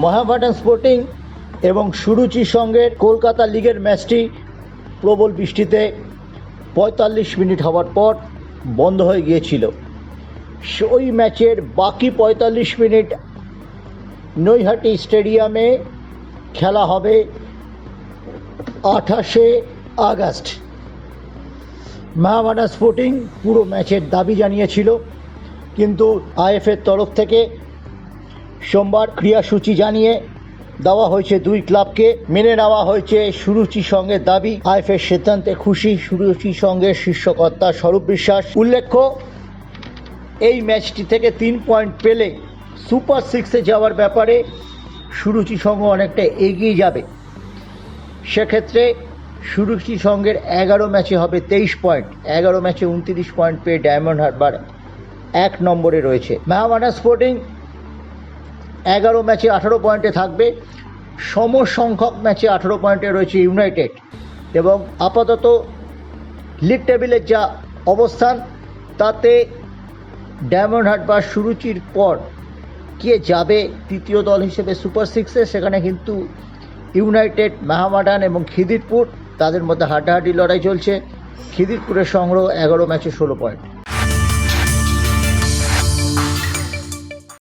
মহাবাডান sporting এবং সুরুচির সঙ্গে কলকাতা লিগের ম্যাচটি প্রবল বৃষ্টিতে পঁয়তাল্লিশ মিনিট হওয়ার পর বন্ধ হয়ে গিয়েছিল। ওই ম্যাচের বাকি পঁয়তাল্লিশ মিনিট নৈহাটি স্টেডিয়ামে খেলা হবে আঠাশে আগস্ট। মহামাডান স্পোর্টিং পুরো ম্যাচের দাবি জানিয়েছিল, কিন্তু আইএফের তরফ থেকে সোমবার ক্রিয়াসূচি জানিয়ে দেওয়া হয়েছে দুই ক্লাবকে। মেনে নেওয়া হয়েছে সুরুচি সঙ্গের দাবি। আইএফের সিদ্ধান্তে খুশি সুরুচি সঙ্গের শীর্ষকর্তা স্বরূপ বিশ্বাস। উল্লেখ্য, এই ম্যাচটি থেকে তিন পয়েন্ট পেলে সুপার সিক্সে যাওয়ার ব্যাপারে সুরুচি সংঘ অনেকটা এগিয়ে যাবে। সেক্ষেত্রে সুরুচি সঙ্গের এগারো ম্যাচে হবে তেইশ পয়েন্ট। এগারো ম্যাচে উনত্রিশ পয়েন্ট পেয়ে ডায়মন্ড হারবার এক নম্বরে রয়েছে। মেহামানা স্পোর্টিং এগারো ম্যাচে আঠারো পয়েন্টে থাকবে। সম সংখ্যক ম্যাচে আঠারো পয়েন্টে রয়েছে ইউনাইটেড। এবং আপাতত লিগ টেবিলের যা অবস্থান, তাতে ডায়মন্ড হারবার সুরুচির পর কে যাবে তৃতীয় দল হিসেবে সুপার সিক্সে, সেখানে কিন্তু ইউনাইটেড, মেহামাডান এবং খিদিরপুর, তাদের মধ্যে হাড্ডাহাড্ডি লড়াই চলছে। খিদিরপুরের সংগ্রহ এগারো ম্যাচে ষোলো পয়েন্ট।